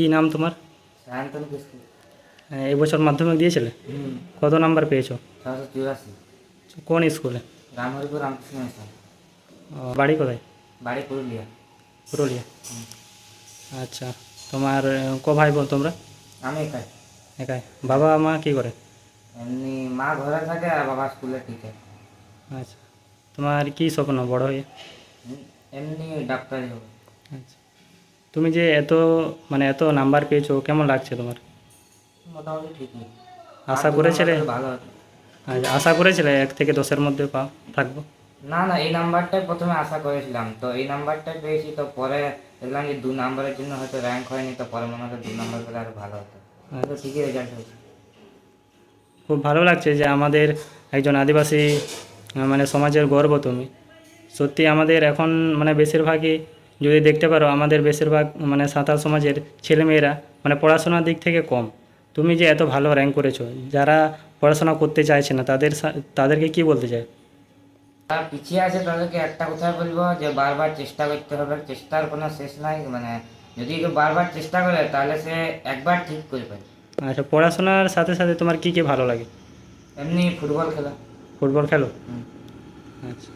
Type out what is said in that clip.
কি নাম তোমার? সায়ন্তন কিস্কু হ্যাঁ, এবছর মাধ্যমিক দিয়েছিলে? কত নাম্বার পেয়েছ? ছশো চুরাশি। কোন স্কুলে? রামহরিপুর রামকৃষ্ণ মিশন। বাড়ি কোথায়? বাড়ি পুরুলিয়া। পুরুলিয়া। আচ্ছা তোমার ক ভাই বোন তোমরা? আমি একাই। একাই। বাবা মা কি করে? এমনি মা ঘরে থাকে আর বাবা স্কুলে টিচার আচ্ছা তোমার কি স্বপ্ন বড় হয়ে? এমনি ডাক্তারই হবে। আচ্ছা। তুমি যে এত মানে এত নাম্বার পেয়েছ কেমন লাগছে তোমার? মোটামুটি ঠিকই আশা করেছিলে? ভালো আচ্ছা, আশা করেছিলে? এক থেকে দশের মধ্যে পা থাকব? না না এই নাম্বারটাই প্রথমে আশা করেছিলাম। তো এই নাম্বারটাই পেয়েছি তো পরে দেখলাম যে দু নাম্বারের জন্য হয়তো র্যাঙ্ক হয়নি তো পরে মনে হতো দু নাম্বার পেলে আরও ভালো হতো। তো ঠিকই রেজাল্ট হয়েছে। খুব ভালো লাগছে যে আমাদের একজন আদিবাসী মানে সমাজের গর্ব তুমি। সত্যি আমাদের এখন মানে বেশিরভাগই যদি দেখতে পারো আমাদের বেশিরভাগ মানে সাঁতার সমাজের ছেলেমেয়েরা মানে পড়াশোনার দিক থেকে কম। তুমি যে এত ভালো র্যাঙ্ক করেছ যারা পড়াশোনা করতে চাইছে না তাদের তাদেরকে কি বলতে চাই তারা পিছিয়ে আছে তাদেরকে একটা কথা বলব যে বারবার চেষ্টা করতে হবে চেষ্টার কোনো শেষ নাই মানে যদি কেউ বারবার চেষ্টা করে তাহলে সে একবার ঠিক করবে আচ্ছা পড়াশোনার সাথে সাথে তোমার কি কি ভালো লাগে? এমনি ফুটবল খেলা। ফুটবল খেলো? আচ্ছা।